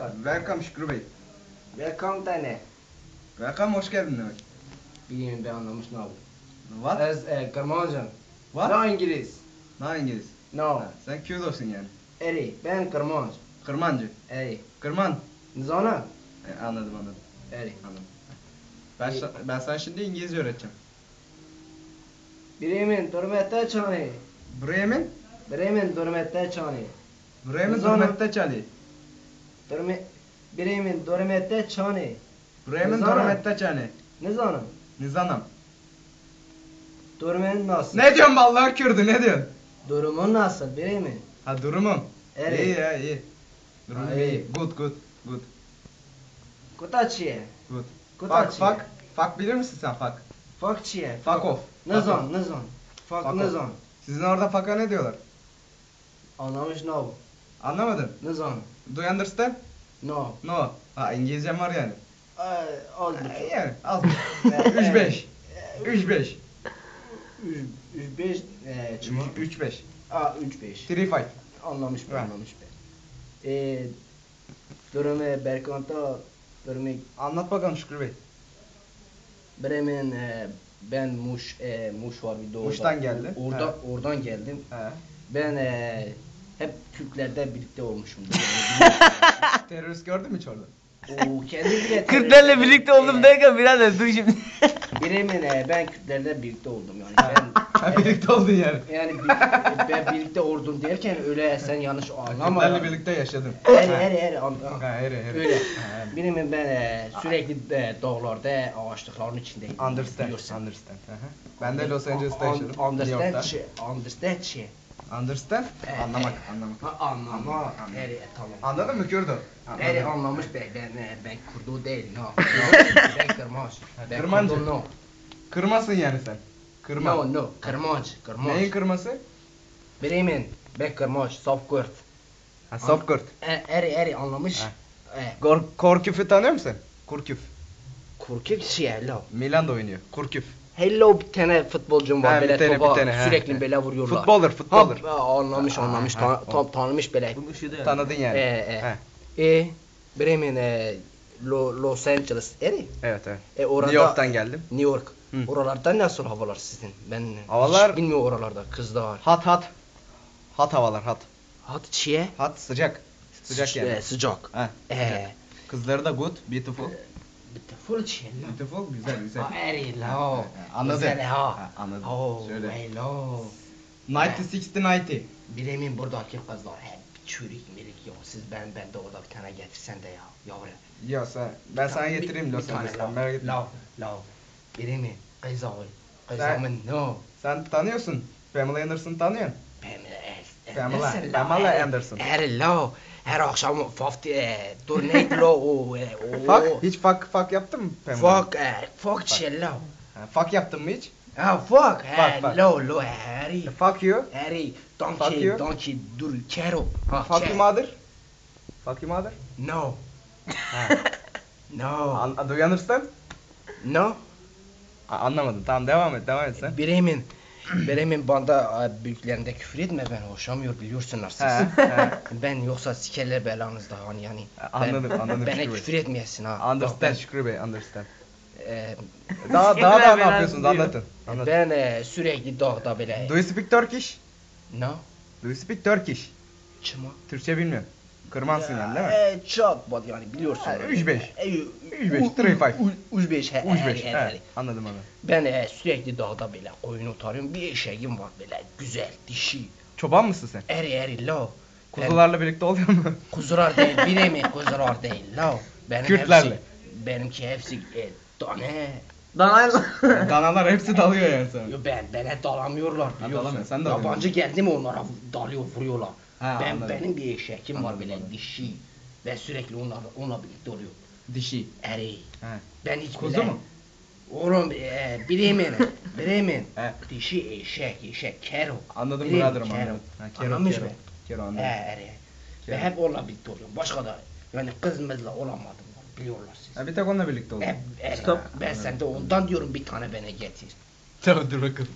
çıkar. Welcome Şükrü Bey. Welcome da ne? Welcome hoş geldin demek. Bilmiyorum ben anlamış ne oldu. What? Ez e, Kırmancım. What? No İngiliz. Ne İngiliz? No. Ha, sen Q'dosun yani. Eri ben Kırmanc. Kırmancı. Eri. Kırman. Zona. E, anladım anladım. Eri. Anladım. Ben, şa- ben sana şimdi İngilizce öğreteceğim. Bremen durmette çani. Bremen. Bremen durmette çani. Bremen Zona. Dormette Çali. Durme Bremen durmette çani. Bremen. Dormette Çali. Ne zona? Nizanam. Durumun nasıl? Ne diyorsun be Allah'ın Kürdü ne diyorsun? Durumun nasıl Bremen? Ha durumum. Evet. İyi ya iyi. Durumum Ha, iyi. iyi. Good good good Kutaçiye. good. Kutaçiye. Fuck fuck. Fuck bilir misin sen fuck? Fakçiye. Fuck off. Ne zon? Ne zon? Fuck ne zon? Sizin orada fuck'a ne diyorlar? Anlamış ne oldu? Anlamadım. Ne zon? Do you understand? No. No. Ha İngilizcem var yani. Ay, Az Ha, çok. Yani az. 3-5. 3-5. 3 5 eee çıma. 3-5. A 3 5. 3-5. Anlamış be, Evet. anlamış be. Eee durumu Berkant'a durumu Anlat bakalım Şükrü Bey. Bremen eee, ben Muş eee, Muş var bir de orada. Muş'tan geldi. Orada Evet. oradan geldim. He. Ben eee hep Kürtlerle birlikte olmuşum. Terörist gördün mü hiç orada? Oo, kendi bile Kürtlerle birlikte oldum Eee, derken birader dur şimdi. Eee, ben Kürtlerle birlikte oldum yani. Ben Ha birlikte oldun yani. Yani bir, ben birlikte oldum derken öyle sen yanlış anlama. Kürtlerle birlikte yaşadın. Her her her an- Ha her her. Öyle. Ha, Benim ben e, sürekli e, dağlarda, ağaçlıkların içindeydim. Understand. Biliyorsun. Understand. Hı hı. Ben de Los Angeles'ta yaşadım. New Understand York'ta. şey. Understand şey. Understand? Anlamak, e, anlamak. Ha, anlama. Anlamak, anlamak. Her tamam. Anladın mı Kürdü? Her anlamış be ben ben kurdu değilim ha. ben kırmaç. Kırmancı. kurdu, no. Kırmasın yani sen. Kırma. No no kırmaç kırmaç. Neyin kırması? Bremen ben kırmaç soft kurt. Ha Sopkurt. E, eri eri anlamış. E, Kor Korküf'ü tanıyor musun? Kurküf. Kurkuk şey hello. Milan'da oynuyor. Kurküf. Hello bir tane futbolcum var Ha, bir böyle tane, topa bir tane, sürekli ha. böyle vuruyorlar. Futbolur, futbolur. Ha, anlamış Ha, anlamış ha, tan- ha, tam tanımış böyle. Tanıdın yani. E, e. He. E Bremen e, Lo- Los Angeles eri. Evet evet. E orada New York'tan geldim. New York. Hı. Oralarda nasıl havalar sizin? Ben Havalar- hiç bilmiyorum oralarda kızlar. Hat hat. Hat havalar hat. Hat çiğe. Hat sıcak. Sıcak Sı- yani. e, sıcak. Ha. E. Kızları da good, beautiful. Full çiğe. Beautiful, güzel güzel. Ha eri la. Ha, anladım. Güzel ha. Anladım. Oh, Şöyle. hello. 90-60-90. Bilemin buradaki kızlar hep çürük mirik yok. Siz ben ben de orada bir tane getirsen de ya. Yavru. Ya sen, ben sana getireyim Los Angeles'tan merak etme. Lav, lav. Bilemin kız ol. Sen- Kızımın no. Sen tanıyorsun. Pamela Anderson'ı tanıyorsun. Pamela Pamela- Pamela. Anderson. Her lav. Her akşam fafti e, turnate lo o e, o. Fuck, hiç fuck fuck yaptın mı Pamela? Fuck e, fuck şey. Ha, fuck yaptın mı hiç? Ha fuck. Fuck. lo lo Harry. E, Fuck you. Harry. Fuck Donkey you. donkey dur kero. Ha, Fuck you mother. Fuck you mother. No. Ha. No. An- do you understand? No. A- anlamadım. Tamam devam et, devam et sen. Bremen. Bremen banda büyüklerinde küfür etme ben hoşamıyor biliyorsunuz siz. He, he. Ben yoksa sikerler belanızda hani yani. Anladım, ben, anladım Bana Şükrü Bey. küfür etmeyesin ha. Understand Şükrü Bey, understand. Ben, e, Daha daha daha ne yapıyorsunuz? Anlatın. Anlatın. ben e, sürekli dağda böyle. Do you speak Turkish? No. Do you speak Turkish? Çıma. Türkçe bilmiyorum. Kırmansın yani değil mi? E, çok bad yani biliyorsun. Ha, üç beş. E, ü- Üç beş, u- three five. u- Üç beş. he, Uç he, beş. he, He, he. anladım anladım. Ben e, sürekli dağda böyle koyun otarıyorum. Bir eşeğim var böyle güzel dişi. Çoban mısın sen? Eri eri lo. Ben- Kuzularla birlikte oluyor mu? Kuzular değil, bilemeyin kuzular değil. La, benim Kürtlerle. Hepsi, benimki hepsi e, tane. Danayla. Danalar hepsi dalıyor yani sana. Yo, ben bana dalamıyorlar biliyorsun. dalamıyor, sen de Yabancı dalamıyorsun. geldi mi onlara dalıyor, vuruyorlar. Ha, ben anladım. benim bir eşeğim var böyle anladım. dişi ve sürekli onlarla onunla birlikte oluyor. Dişi. Eri. He. Ben hiç Kuzu bile- mu? Oğlum e, bilemeyin. He. Dişi eşek, eşek, kero. Anladım Bilemeyin, biraderim kero. anladım. Ha, kero, Anlamış kero. mı? Kero He, anladım. eri. Ve hep onunla birlikte oluyorum. Başka da yani kızımızla olamadım. Biliyorlar siz. Ha, bir tek onunla birlikte oldu. Hep, hep- Stop. ben sende ondan diyorum bir tane bana getir. Tamam dur bakalım.